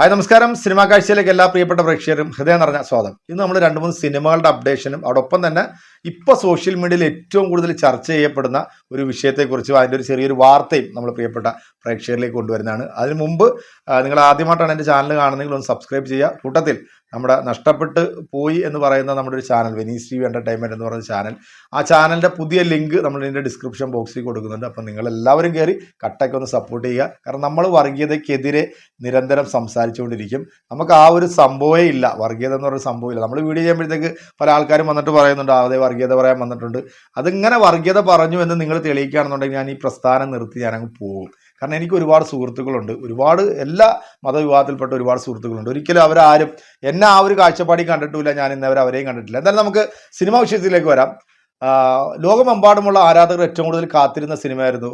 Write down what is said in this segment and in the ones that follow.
Hi നമസ്കാരം. Cinema കാഴ്ചയിലേക്ക് എല്ലാ പ്രിയപ്പെട്ട പ്രേക്ഷകരും ഹൃദയം നിറഞ്ഞ സ്വാഗതം. ഇന്ന് നമ്മൾ രണ്ട് മൂന്ന് സിനിമകളുടെ അപ്ഡേഷനും അതോടൊപ്പം തന്നെ ഇപ്പോൾ സോഷ്യൽ മീഡിയയിൽ ഏറ്റവും കൂടുതൽ ചർച്ച ചെയ്യപ്പെടുന്ന ഒരു വിഷയത്തെക്കുറിച്ചും അതിന്റെ ഒരു ചെറിയൊരു വാർത്തയും നമ്മൾ പ്രിയപ്പെട്ട പ്രേക്ഷകരിലേക്ക് കൊണ്ടുവരുന്നതാണ്. അതിന് മുമ്പ് നിങ്ങൾ ആദ്യമായിട്ടാണ് എന്റെ ചാനൽ കാണുന്നതെങ്കിൽ ഒന്ന് സബ്സ്ക്രൈബ് ചെയ്യുക. കൂട്ടത്തിൽ നമ്മുടെ നഷ്ടപ്പെട്ട് പോയി എന്ന് പറയുന്ന നമ്മുടെ ഒരു channel Venice T V entertainment എന്ന് പറയുന്ന ചാനൽ ആ ചാനലിന്റെ പുതിയ ലിങ്ക് നമ്മൾ ഇതിന്റെ ഡിസ്ക്രിപ്ഷൻ ബോക്സിൽ കൊടുക്കുന്നുണ്ട്. അപ്പം നിങ്ങൾ എല്ലാവരും കയറി കട്ടയ്ക്ക് ഒന്ന് സപ്പോർട്ട് ചെയ്യുക. കാരണം നമ്മൾ വർഗീയതയ്ക്കെതിരെ നിരന്തരം സംസാരിച്ചുകൊണ്ടിരിക്കും. നമുക്ക് ആ ഒരു സംഭവമേ ഇല്ല. വർഗീയത എന്ന് പറയുന്ന സംഭവമില്ല നമ്മൾ വീഡിയോ ചെയ്യുമ്പോഴത്തേക്ക് പല ആൾക്കാരും വന്നിട്ട് പറയുന്നുണ്ട് അതേ വർഗീയത പറയാൻ വന്നിട്ടുണ്ട്. അതിങ്ങനെ വർഗീയത പറഞ്ഞു എന്ന് നിങ്ങൾ തെളിയിക്കുകയാണെന്നുണ്ടെങ്കിൽ ഞാൻ ഈ പ്രസ്ഥാനം നിർത്തി ഞാനങ്ങ് പോകും. കാരണം എനിക്ക് ഒരുപാട് സുഹൃത്തുക്കളുണ്ട്. ഒരുപാട് എല്ലാ മതവിഭാഗത്തിൽപ്പെട്ട ഒരുപാട് സുഹൃത്തുക്കളുണ്ട്. ഒരിക്കലും അവരാരും എന്നെ ആ ഒരു കാഴ്ചപ്പാടി കണ്ടിട്ടില്ല ഞാൻ ഇന്നവരെ അവരെയും കണ്ടിട്ടില്ല. എന്തായാലും നമുക്ക് സിനിമാ വിഷയത്തിലേക്ക് വരാം. ലോകമെമ്പാടുമുള്ള ആരാധകർ ഏറ്റവും കൂടുതൽ കാത്തിരുന്ന സിനിമയായിരുന്നു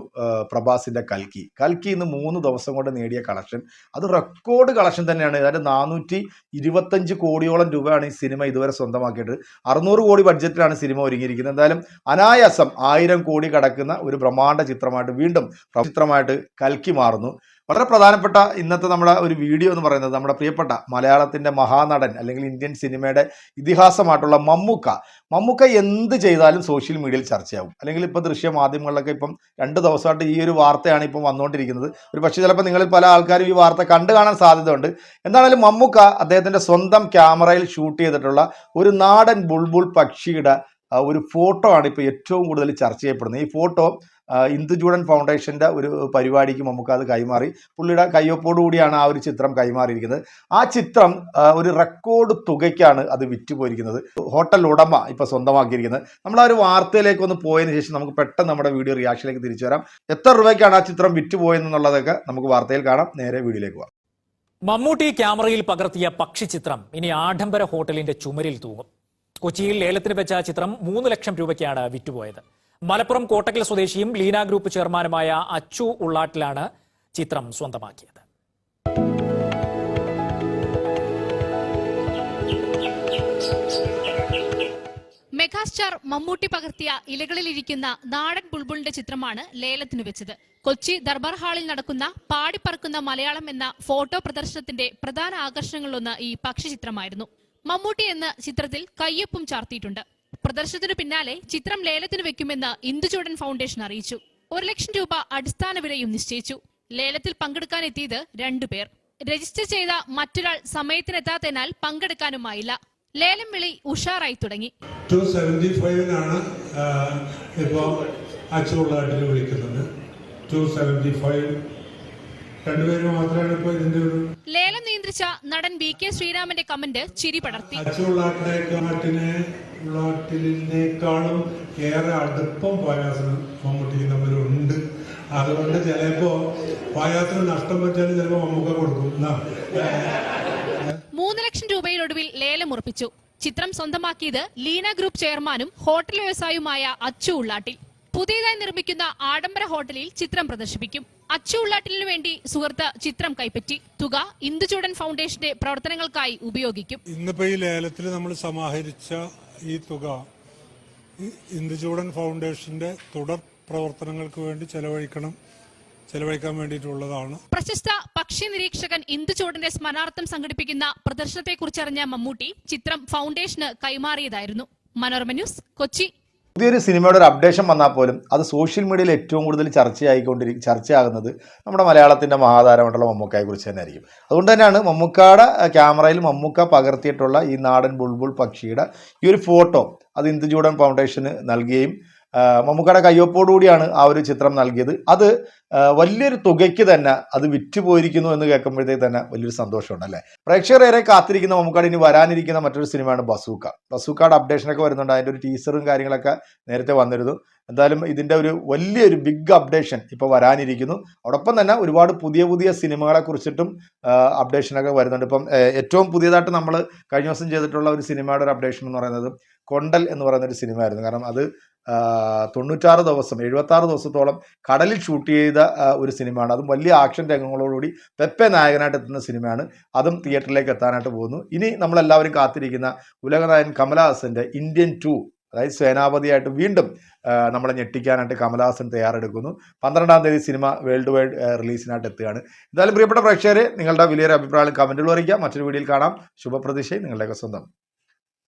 പ്രഭാസിന്റെ കൽക്കി. കൽക്കി ഇന്ന് മൂന്ന് ദിവസം കൊണ്ട് നേടിയ കളക്ഷൻ. അത് റെക്കോർഡ് കളക്ഷൻ തന്നെയാണ്. അതായത് നാനൂറ്റി ഇരുപത്തഞ്ച് കോടിയോളം രൂപയാണ് ഈ സിനിമ ഇതുവരെ സ്വന്തമാക്കിയിട്ട് അറുന്നൂറ് കോടി ബഡ്ജറ്റിലാണ് സിനിമ ഒരുങ്ങിയിരിക്കുന്നത്. എന്തായാലും അനായാസം ആയിരം കോടി കടക്കുന്ന ഒരു ബ്രഹ്മാണ്ഡ ചിത്രമായിട്ട് വീണ്ടും ചിത്രമായിട്ട് കൽക്കി മാറുന്നു. വളരെ പ്രധാനപ്പെട്ട ഇന്നത്തെ നമ്മുടെ ഒരു വീഡിയോ എന്ന് പറയുന്നത് നമ്മുടെ പ്രിയപ്പെട്ട മലയാളത്തിന്റെ മഹാനടൻ അല്ലെങ്കിൽ ഇന്ത്യൻ സിനിമയുടെ ഇതിഹാസമായിട്ടുള്ള മമ്മൂക്ക. മമ്മൂക്ക എന്ത് ചെയ്താലും സോഷ്യൽ മീഡിയയിൽ ചർച്ചയാവും. അല്ലെങ്കിൽ ഇപ്പോൾ ദൃശ്യ മാധ്യമങ്ങളിലൊക്കെ ഇപ്പം രണ്ട് ദിവസമായിട്ട് ഈ ഒരു വാർത്തയാണ് ഇപ്പം വന്നുകൊണ്ടിരിക്കുന്നത്. ഒരു പക്ഷേ ചിലപ്പോൾ നിങ്ങളിൽ പല ആൾക്കാരും ഈ വാർത്ത കണ്ടു കാണാൻ സാധ്യതയുണ്ട്. എന്താണെങ്കിലും മമ്മൂക്ക അദ്ദേഹത്തിന്റെ സ്വന്തം ക്യാമറയിൽ ഷൂട്ട് ചെയ്തിട്ടുള്ള ഒരു നാടൻ ബുൾബുൾ പക്ഷിയുടെ ഒരു ഫോട്ടോ ആണ് ഇപ്പോൾ ഏറ്റവും കൂടുതൽ ചർച്ച ചെയ്യപ്പെടുന്നത്. ഈ ഫോട്ടോ ഇന്ദു ഇന്ദുജൂഡൻ ഫൗണ്ടേഷന്റെ ഒരു പരിപാടിക്ക് നമുക്കത് കൈമാറി. പുള്ളിയുടെ കയ്യൊപ്പോടു കൂടിയാണ് ആ ഒരു ചിത്രം കൈമാറിയിരിക്കുന്നത്. ആ ചിത്രം ഒരു റെക്കോർഡ് തുകയ്ക്കാണ് അത് വിറ്റുപോയിരിക്കുന്നത്. ഹോട്ടൽ ഉടമ ഇപ്പോൾ സ്വന്തമാക്കിയിരിക്കുന്നത്. നമ്മൾ ആ ഒരു വാർത്തയിലേക്ക് ഒന്ന് പോയതിനു ശേഷം നമുക്ക് പെട്ടെന്ന് നമ്മുടെ വീഡിയോ റിയാക്ഷനിലേക്ക് തിരിച്ചു വരാം. എത്ര രൂപയ്ക്കാണ് ആ ചിത്രം വിറ്റുപോയെന്നുള്ളതൊക്കെ നമുക്ക് വാർത്തയിൽ കാണാം. നേരെ വീഡിയോയിലേക്ക് പോകാം. മമ്മൂട്ടി ക്യാമറയിൽ പകർത്തിയ പക്ഷി ചിത്രം ഇനി ആഡംബര ഹോട്ടലിന്റെ ചുമരിൽ തൂങ്ങും കൊച്ചിയിൽ ലേലത്തിന് വെച്ച ചിത്രം മൂന്ന് ലക്ഷം രൂപയ്ക്കാണ് വിറ്റുപോയത്. മലപ്പുറം കോട്ടക്കൽ സ്വദേശിയും ലീന ഗ്രൂപ്പ് ചെയർമാനുമായ അച്ചു ഉള്ളാട്ടിലാണ് ചിത്രം സ്വന്തമാക്കിയത്. മെഗാസ്റ്റാർ മമ്മൂട്ടി പകർത്തിയ ഇലകളിലിരിക്കുന്ന നാടൻ ബുൾബുളിന്റെ ചിത്രമാണ് ലേലത്തിന് വെച്ചത്. കൊച്ചി ദർബാർ ഹാളിൽ നടക്കുന്ന പാടിപ്പറക്കുന്ന മലയാളം എന്ന ഫോട്ടോ പ്രദർശനത്തിന്റെ പ്രധാന ആകർഷണങ്ങളിലൊന്ന് ഈ പക്ഷി ചിത്രമായിരുന്നു മമ്മൂട്ടി എന്ന ചിത്രത്തിൽ കയ്യൊപ്പും ചാർത്തിയിട്ടുണ്ട്. പ്രദർശനത്തിനു പിന്നാലെ ചിത്രം ലേലത്തിന് വെക്കുമെന്ന് ഇന്ദുചൂടൻ ഫൗണ്ടേഷൻ അറിയിച്ചു. ഒരു ലക്ഷം രൂപ അടിസ്ഥാന വിലയും നിശ്ചയിച്ചു. ലേലത്തിൽ പങ്കെടുക്കാൻ എത്തിയത് രണ്ടുപേർ രജിസ്റ്റർ ചെയ്ത മറ്റൊരാൾ സമയത്തിനെത്താത്തതിനാൽ പങ്കെടുക്കാനുമായില്ല. ലേലം വിളി ഉഷാറായി തുടങ്ങി. ഇപ്പോൾ വിളിക്കുന്നത്. ടു സെവന്റി ഫൈവ് രണ്ടുപേര് മാത്രമാണ് ഇതിന്റെ ഒരു ലേലം നിയന്ത്രിച്ച നടൻ വി കെ ശ്രീരാമന്റെ കമന്റ് ചിരി പടർത്തി. അച്ചുള്ളാട്ടിനെ ഉള്ളാട്ടിനേക്കാളും ഏറെ അടുപ്പം പായാസനം മമ്മൂട്ടിക്ക് തമ്മിലുണ്ട്. അതുകൊണ്ട് ചിലപ്പോ പായാസനം നഷ്ടം പറ്റാൻ ചിലപ്പോ മമ്മൂക്ക കൊടുക്കും. മൂന്ന് ലക്ഷം രൂപയിലൊടുവിൽ ലേലം ഉറപ്പിച്ചു. ചിത്രം സ്വന്തമാക്കിയത് ലീന ഗ്രൂപ്പ് ചെയർമാനും ഹോട്ടൽ വ്യവസായിയുമായ അച്ചു ഉള്ളാട്ടിൽ. പുതിയതായി നിർമ്മിക്കുന്ന ആഡംബര ഹോട്ടലിൽ ചിത്രം പ്രദർശിപ്പിക്കും. അച്ചു ഉള്ളാട്ടിലിനു വേണ്ടി സുഹൃത്ത് ചിത്രം കൈപ്പറ്റി. തുക ഇന്ദുചൂടൻ ഫൗണ്ടേഷന്റെ പ്രവർത്തനങ്ങൾക്കായി ഉപയോഗിക്കും. ഇന്നിപ്പോ ഈ ലേലത്തിൽ നമ്മൾ സമാഹരിച്ച ഈ തുക ഇന്ദുചൂടൻ ഫൗണ്ടേഷന്റെ തുടർ പ്രവർത്തനങ്ങൾക്ക് വേണ്ടി ചെലവഴിക്കണം ചെലവഴിക്കാൻ വേണ്ടിയിട്ടുള്ളതാണ്. പ്രശസ്ത പക്ഷി നിരീക്ഷകൻ ഇന്ദുചൂടന്റെ സ്മരണാർത്ഥം സംഘടിപ്പിക്കുന്ന പ്രദർശനത്തെക്കുറിച്ചറിഞ്ഞ മമ്മൂട്ടി ചിത്രം ഫൗണ്ടേഷന് കൈമാറിയതായിരുന്നു. മനോരമ ന്യൂസ് കൊച്ചി. പുതിയൊരു സിനിമയുടെ ഒരു അപ്ഡേഷൻ വന്നാൽ പോലും അത് സോഷ്യൽ മീഡിയയിൽ ഏറ്റവും കൂടുതൽ ചർച്ചയായിക്കൊണ്ടിരിക്കും ചർച്ചയാകുന്നത് നമ്മുടെ മലയാളത്തിന്റെ മഹാതാരമായിട്ടുള്ള മമ്മൂക്കയെ കുറിച്ച് തന്നെ ആയിരിക്കും. അതുകൊണ്ട് തന്നെയാണ് മമ്മൂക്കയുടെ ക്യാമറയിൽ മമ്മൂക്ക പകർത്തിയിട്ടുള്ള ഈ നാടൻ ബുൾബുൾ പക്ഷിയുടെ ഈ ഒരു ഫോട്ടോ അത് ഇന്ദുജൂടൻ ഫൗണ്ടേഷന് നൽകുകയും മമ്മൂക്കയുടെ കയ്യൊപ്പോടുകൂടിയാണ് ആ ഒരു ചിത്രം നൽകിയത്. അത് വലിയൊരു തുകയ്ക്ക് തന്നെ അത് വിറ്റുപോയിരിക്കുന്നു എന്ന് കേൾക്കുമ്പോഴത്തേക്ക് തന്നെ വലിയൊരു സന്തോഷമുണ്ട് അല്ലേ? പ്രേക്ഷകർ ഏറെ കാത്തിരിക്കുന്ന മമ്മൂക്കാട് ഇനി വരാനിരിക്കുന്ന മറ്റൊരു സിനിമയാണ് ബസൂക്ക. ബസൂക്കയുടെ അപ്ഡേഷനൊക്കെ വരുന്നുണ്ട്. അതിന്റെ ഒരു ടീസറും കാര്യങ്ങളൊക്കെ നേരത്തെ വന്നിരുന്നു. എന്തായാലും ഇതിന്റെ ഒരു വലിയൊരു ബിഗ് അപ്ഡേഷൻ ഇപ്പോൾ വരാനിരിക്കുന്നു. അതോടൊപ്പം തന്നെ ഒരുപാട് പുതിയ പുതിയ സിനിമകളെ കുറിച്ചിട്ടും അപ്ഡേഷനൊക്കെ വരുന്നുണ്ട്. ഇപ്പം ഏറ്റവും പുതിയതായിട്ട് നമ്മൾ കഴിഞ്ഞ ദിവസം ചെയ്തിട്ടുള്ള ഒരു സിനിമയുടെ ഒരു അപ്ഡേഷൻ എന്ന് പറയുന്നത് കൊണ്ടൽ എന്ന് പറയുന്ന ഒരു സിനിമയായിരുന്നു. കാരണം അത് തൊണ്ണൂറ്റാറ് ദിവസം എഴുപത്താറ് ദിവസത്തോളം കടലിൽ ഷൂട്ട് ചെയ്ത ഒരു സിനിമയാണ്. അതും വലിയ ആക്ഷൻ രംഗങ്ങളോടുകൂടി പെപ്പെ നായകനായിട്ട് എത്തുന്ന സിനിമയാണ്. അതും തിയേറ്ററിലേക്ക് എത്താനായിട്ട് പോകുന്നു. ഇനി നമ്മളെല്ലാവരും കാത്തിരിക്കുന്ന ഉലകനായൻ കമലഹാസന്റെ ഇന്ത്യൻ ടു അതായത് സേനാപതിയായിട്ട് വീണ്ടും നമ്മളെ ഞെട്ടിക്കാനായിട്ട് കമലഹാസൻ തയ്യാറെടുക്കുന്നു. പന്ത്രണ്ടാം തീയതി സിനിമ വേൾഡ് വൈഡ് റിലീസിനായിട്ട് എത്തുകയാണ്. എന്തായാലും പ്രിയപ്പെട്ട പ്രേക്ഷകരെ നിങ്ങളുടെ വലിയൊരു അഭിപ്രായം കമന്റുകൾ അറിയിക്കാം. മറ്റൊരു വീഡിയോയിൽ കാണാം. ശുഭപ്രതീക്ഷയും നിങ്ങളുടെയൊക്കെ സ്വന്തം.